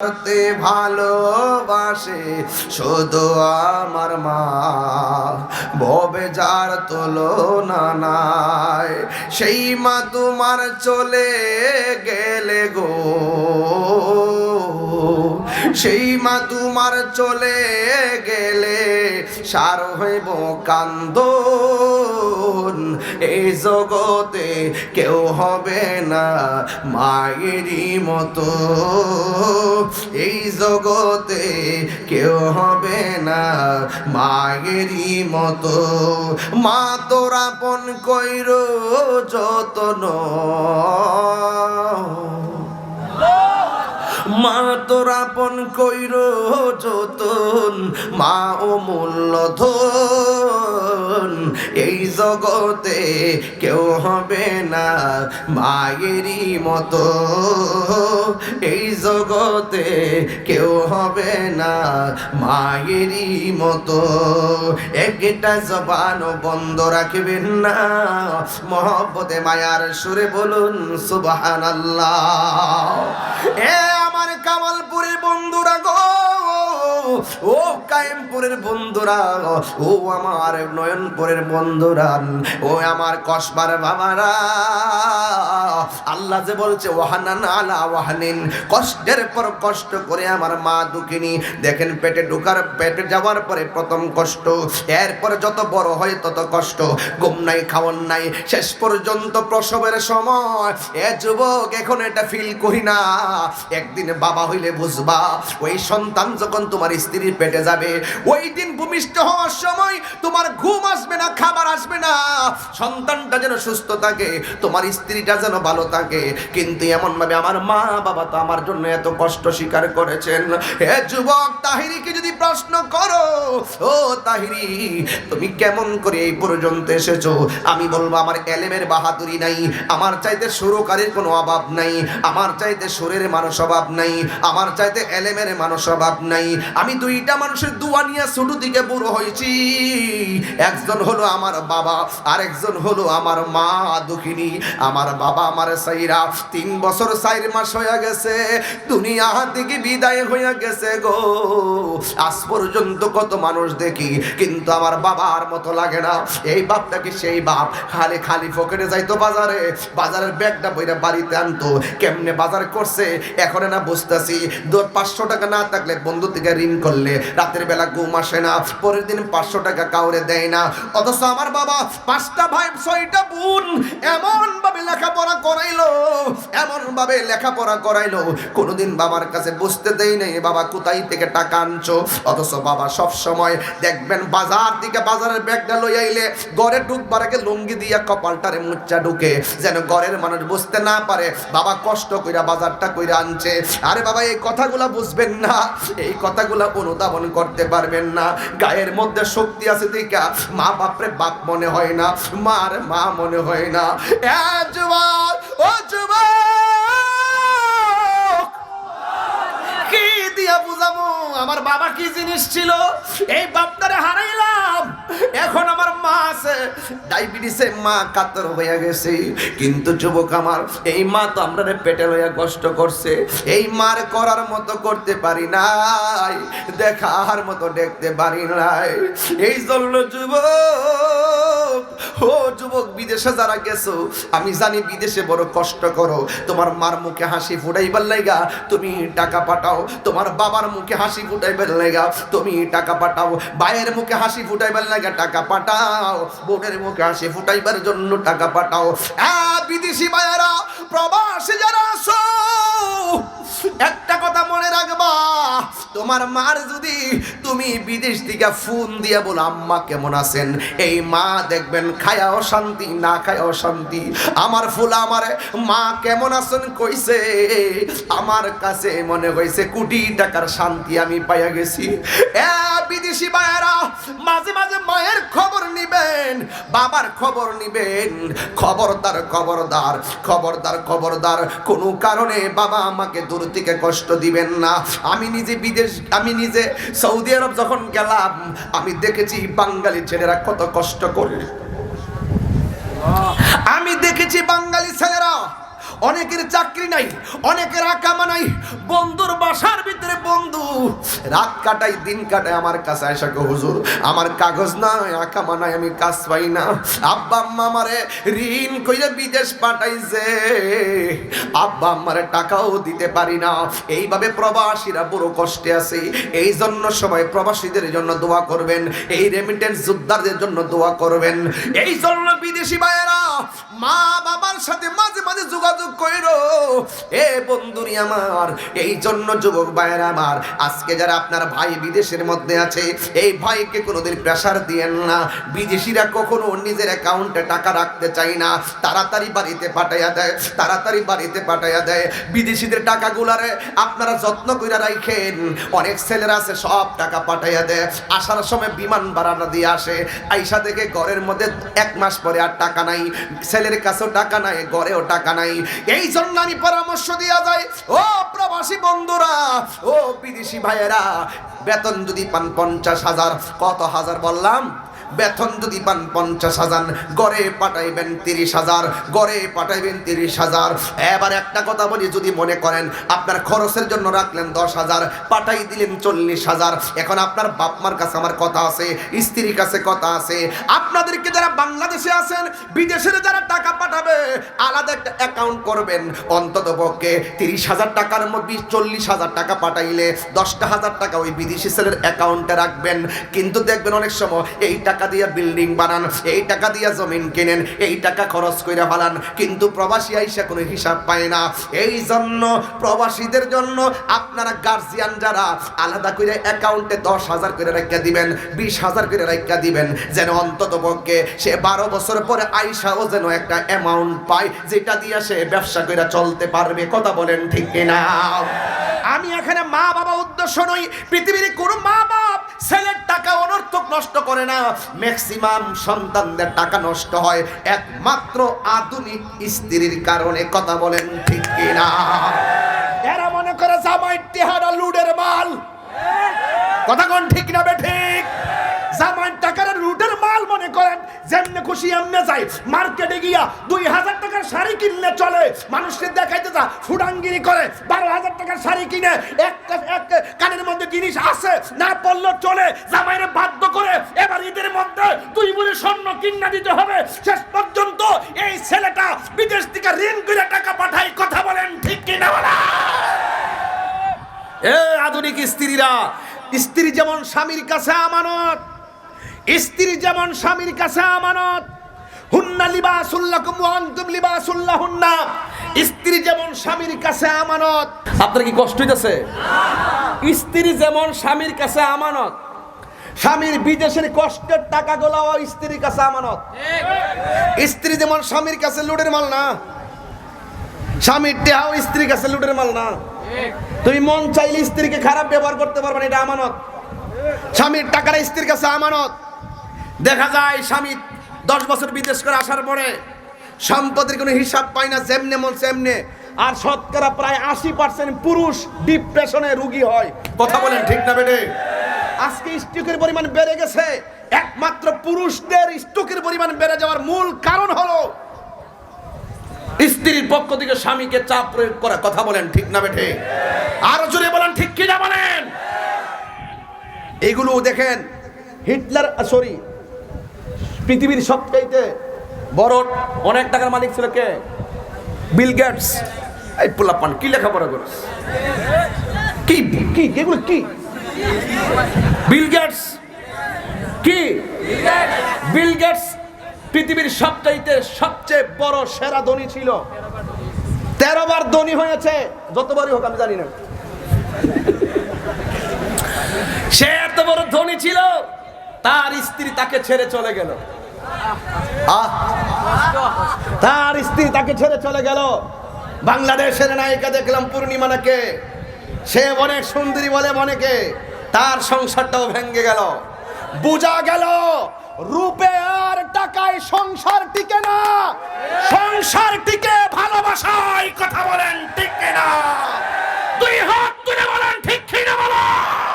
করতে ভালোবাসে, শুধু আমার মা। ববে যার তোলো নাই, সেই মা তোমার চলে গেলে গো। সেই মা তোমার চলে গেলে সার হইব কান্দন। এই জগতে কেউ হবে না মায়েরই মতো। এই জগতে কেউ হবে না মায়েরই মতো। মা তোরা পন কইর, যতন। মা তোরা পন কইর যতন, মা ও মূল্য ধন। এই জগতে কেউ হবে না মায়েরই মতো। এই জগতে কেউ হবে না মায়েরই মতো। একটা জবান বন্ধ রাখবেন না। মহব্বতে মায়ার সুরে বলুন সুবাহান এ ও কায়েমপুরের বন্ধুরা, ও আমার নয়নপুরের বন্ধুরা, ও আমার কসবার বাবারা। আল্লাহ যে বলছে ওহানান আলা ওয়াহানিন। কষ্টের পর কষ্ট করে আমার মা দুঃখিনী, দেখেন পেটে ঢুকার, পেটে যাওয়ার পরে প্রথম কষ্ট, এরপরে যত বড় হয় তত কষ্ট। ঘুম নাই খাওয়ান নাই, শেষ পর্যন্ত প্রসবের সময়। এ যুবক, এখন এটা ফিল করি না। একদিন বাবা হইলে বুঝবা, ওই সন্তান যখন তোমার স্ত্রীর পেটে যাবে। ওই দিন ভূমিষ্ঠ হওয়ার সময় তোমার ঘুম আসবে না, খাবার আসবে না। সন্তানটা যেন সুস্থ থাকে, তোমার স্ত্রীটা যেন ভালো থাকে। কিন্তু এমন ভাবে আমার মা বাবা তো আমার জন্য এত কষ্ট স্বীকার করেছেন। হে যুবক তাহিরিকে যদি প্রশ্ন করো, ও তাহিরি, তুমি কেমন করে এই পর্যন্ত এসেছ? আমি বলব, আমার এলেমের বাহাদুরি নাই, আমার চাইতে সুরকারের কোনো অভাব নাই, আমার চাইতে সুরের মানুষ অভাব নাই, আমার চাইতে এলেমের মানুষ অভাব নাই। আমি দুইটা মানুষের দুয়া নিয়ে ছোট দিকে বুড়ো হয়েছি। একজন হলো আমার বাবা, আরেকজন হলো আমার মা দুঃখিনী। আমার বাবা, আমার সাইরা, তিন বছর চার মাস হয়ে গেছে। দুনিয়া থেকে বিদায় হয়ে গেছে গো। আজ পর্যন্ত কত মানুষ দেখি, কিন্তু আমার বাবার মতো লাগে না। এই বাপটা কি সেই বাপ? খালি খালি ফকেটে যাইতো বাজারে, বাজারের ব্যাগটা বইরা বাড়িতে আনতো। কেমনে বাজার করছে? এখন না বুঝতেছি। পাঁচশো টাকা না থাকলে বন্ধু থেকে ঋণ করলে রাতের বেলা ঘুম আসে না, পরের দিন পাঁচশো টাকা কাউরে দেয় না। অথচ আমার বাবা পাঁচটা ভাই ছয়টা বোন এমন ভাবে লেখাপড়া করাইলো এমন ভাবে লেখাপড়া করাইলো। কোনোদিন বাবার কাছে বুঝতে দেই নাই, বাবা, কোথায় থেকে টাকা আনছো? অথচ বাবা সব সময় দেখবেন বাজার দিকে বাজারের ব্যাগটা লই আইলে ঘরে ঢুকবার আগে লুঙ্গি দিয়া কপালটারে মুচ্চা ঢুকে, যেন ঘরের মানুষ বুঝতে না পারে, বাবা, কষ্ট কইরা বাজারটা কইরা আনছে। আরে বাবা, এই কথাগুলা বুঝবেন না, এই কথাগুলা অনুধাবন করতে পারবেন না। গায়ের মধ্যে শক্তি আছে দেখা। মা বাপরে বাপ মনে হয় না, মার মা মনে হয় না। কি দিয়া বুঝাবো? আমার বাবা কি জিনিস ছিল? এই বাপটারে হারাইলাম। এখন আমার মা আছে। ডায়াবেটিসে মা কাতর হয়ে গেছে। কিন্তু যুবক আমার, এই মা তো আমরা পেটে লইয়া কষ্ট করছে। এই মার করার মতো করতে পারি নাই। দেখার মতো দেখতে পারি নাই। এই জন্য যুবক, ও যুবক, বিদেশে যারা গেছো, আমি জানি বিদেশে বড় কষ্ট করো। তোমার মার মুখে হাসি ফুটাইবার লাইগা, তুমি টাকা পাঠাও। তোমার বাবার মুখে হাসি ফুটাইবার লাইগা, তুমি টাকা পাঠাও। ভাইয়ের মুখে হাসি ফুটাইবার লাগা টাকা পাঠাও, বোনের মুখে হাসি ফুটাইবার জন্য টাকা পাঠাও। বিদেশি ভাইয়েরা, প্রবাসী যারা আসো একটা কথা মনে রাখবা, তোমার মার যদি তুমি বিদেশ থেকে ফোন দিয়ে বলো, আম্মা, কেমন আছেন? এই মা দেখবেন খায়া অশান্তি, না খায়া অশান্তি। আমার ফুল আমার, মা, কেমন আছেন? কইছে, আমার কাছে মনে হয়েছে কোটি টাকার শান্তি আমি পাইয়া গেছি। এ বিদেশি ভাইয়েরা, মাঝে মাঝে মায়ের খবর নিবেন, বাবার খবর নিবেন। খবরদার খবরদার খবরদার খবরদার। কোনো কারণে বাবা আমাকে দূর থেকে কষ্ট দিবেন না। আমি নিজে বিদেশ, আমি নিজে সৌদি আরব যখন গেলাম, আমি দেখেছি বাঙালি ছেলেরা কত কষ্ট করে। অনেকের চাকরি নাই, অনেকের আকামা নাই। বন্ধুর বাসার ভিতরে বন্ধু। রাত কাটাই দিন কাটাই আমার কাছে আসা গো হুজুর, আমার কাগজ নাই, আকামা নাই, আমি কাজ পাই না। আব্বা আম্মা আমারে ঋণ কইরে বিদেশ পাঠাইছে। আব্বা আম্মারে টাকাও দিতে পারি না। এইভাবে প্রবাসীরা বড় কষ্টে আছে। এই জন্য সবাই প্রবাসীদের জন্য দোয়া করবেন। এই রেমিটেন্স যোদ্ধাদের জন্য দোয়া করবেন। এই জন্য বিদেশি ভাইয়েরা মা বাবার সাথে মাঝে মাঝে যোগাযোগ কইরো। এ বন্ধুরি আমার, এই জন্য যুবক ভাইয়েরা আমার, আজকে যারা আপনার ভাই বিদেশের মধ্যে আছে, এই ভাইকে কোনোদিন প্রেশার দিয়েন না। বিদেশিরা কখনো নিজের অ্যাকাউন্টে টাকা রাখতে চায় না। তাড়াতাড়ি বাড়িতে পাঠাইয়া দেয়, তাড়াতাড়ি বাড়িতে পাঠাইয়া দেয়। বিদেশিদের টাকাগুলারে আপনারা যত্ন কইরা রাখেন অনেক ছেলেরা আছে, সব টাকা পাঠাইয়া দেয়। আসার সময় বিমান ভাড়াটা দিয়ে আসে। আইসা থেকে ঘরের মধ্যে এক মাস পরে আর টাকা নাই। ছেলের কাছেও টাকা নাই, ঘরেও টাকা নাই। এই জন্য আমি পরামর্শ দেওয়া যায় ও প্রবাসী বন্ধুরা, ও বিদেশি ভাইয়েরা, বেতন যদি পান পঞ্চাশ হাজার, কত হাজার বললাম? বেতন যদি পান পঞ্চাশ হাজার, গড়ে পাঠাইবেন তিরিশ হাজার, গড়ে পাঠাইবেন তিরিশ হাজার। এবার একটা কথা বলি, যদি মনে করেন আপনার খরচের জন্য রাখলেন দশ হাজার, পাঠাই দিলেন চল্লিশ হাজার। এখন আপনার বাপ মার কাছে আমার কথা আছে, স্ত্রীর কাছে কথা আছে। আপনাদেরকে যারা বাংলাদেশে আছেন, বিদেশের যারা টাকা পাঠাবে, আলাদা একটা অ্যাকাউন্ট করবেন। অন্তত পক্ষে তিরিশ হাজার টাকার মধ্যে চল্লিশ হাজার টাকা পাঠাইলে দশটা হাজার টাকা ওই বিদেশি ছেলের অ্যাকাউন্টে রাখবেন। কিন্তু দেখবেন অনেক সময় এই টাকা দিয়ে বিল্ডিং বানান, এই টাকা দিয়ে জমিন কেনেন, এই টাকা খরচ করে ফেলান। কিন্তু প্রবাসী আইসা কোনো হিসাব পায় না। এই জন্য প্রবাসীদের জন্য আপনারা গার্জিয়ান যারা, আলাদা করে অ্যাকাউন্টে দশ হাজার করে রেখা দিবেন, বিশ হাজার করে রেখা দিবেন। যেন অন্তত পক্ষে সে বারো বছর পরে আইসাও যেন একটা অ্যামাউন্ট পায়, যেটা দিয়ে সে ব্যবসা করে চলতে পারবে। কথা বলেন ঠিক কিনা? আমি এখানে মা বাবা উদ্দেশ্য নই, পৃথিবীর কোনো নষ্ট করে না ম্যাক্সিমাম সন্তানদের টাকা নষ্ট হয়। একমাত্র আধুনিক স্ত্রীর কারণে কথা বলেন ঠিক কিনা? এরা মনে করে জামাই টেহারা লুডের মাল। কথা কোন ঠিক না বে ঠিক? জামাই টাকার লুডের মাল মনে করেন, যেমনে খুশি এমনে যায় মার্কেটে গিয়া দুই হাজার টাকার শাড়ি কিনলে চলে। মানুষকে দেখাইতে যা ফুডাঙ্গিরি করে। বারো হাজার টাকার শাড়ি কিনে এক কানের মধ্যে জিনিস আছে না পড়ল চলে। জামাইরে বাধ্য করে এবার ঈদের মধ্যে দুই বলে স্বর্ণ কিনা দিতে হবে। শেষ পর্যন্ত এই ছেলেটা বিদেশ থেকে ঋণ করে টাকা পাঠায়, কথা বলেন ঠিক কিনা বলা এ আধুনিক স্ত্রীরা, স্ত্রী যেমন স্বামীর কাছে আমানত স্ত্রী যেমন স্বামীর কাছে আমানত হুন্না লিবাসুল্লাকুম ওয়া আনতুম লিবাসুল্লাহুন্না স্ত্রী যেমন স্বামীর কাছে আমানত। আপনার কি কষ্ট হইতেছে? স্ত্রী যেমন স্বামীর কাছে আমানত স্বামীর বিদেশের কষ্টের টাকাগুলো স্ত্রীর কাছে আমানত। স্ত্রী যেমন স্বামীর কাছে লুটের মাল না স্বামীর টেহাও স্ত্রীর কাছে লুটের মাল না। তুমি মন চাইলে স্ত্রীকে খারাপ ব্যবহার করতে পারবে না এটা আমানত। স্বামীর টাকাটা স্ত্রীর কাছে আমানত। দেখা যায় স্বামী দশ বছর বিদেশ করে আসার পরে সম্পদের কোনো হিসাব পায় না যেমনে মন সেমনে। আর শতকরা প্রায় আশি পার্সেন্ট পুরুষ ডিপ্রেশনে রুগী হয়। কথা বলেন ঠিক না বেটে? আজকে স্ট্রোকের পরিমাণ বেড়ে গেছে। একমাত্র পুরুষদের স্ট্রোকের পরিমাণ বেড়ে যাওয়ার মূল কারণ হলো স্ত্রীর পক্ষ থেকে স্বামীকে চাপ প্রয়োগ করা। কথা বলেন ঠিক না বেঠে আরও জোরে বলেন ঠিক কি না বলেন? এগুলো দেখেন হিটলার সরি পৃথিবীর সবচাইতে বড় অনেক টাকার মালিক ছিল কে? বিল গেটস এই পোলাপান, কি লেখাপড়া করে কি কি, এগুলো কি? বিল গেটস কি? বিল গেটস পৃথিবীর সবচাইতে সবচেয়ে বড় সেরা ধনী ছিল। তেরো বার ধনী হয়েছে, যতবারই হোক, আমি জানি না। সে এত বড় ধনী ছিল, তার স্ত্রী তাকে ছেড়ে চলে গেল! তার স্ত্রী তাকে ছেড়ে চলে গেল। বাংলাদেশের নায়িকা দেখলাম পূর্ণিমানাকে সে অনেক সুন্দরী বলে অনেকে তার সংসারটাও ভেঙে গেল। বুঝা গেল, রূপে আর টাকায় সংসার টিকে না। সংসার টিকে ভালোবাসায় কথা বলেন ঠিক না দুই হাত তুলে বলেন ঠিক কিনা বলেন?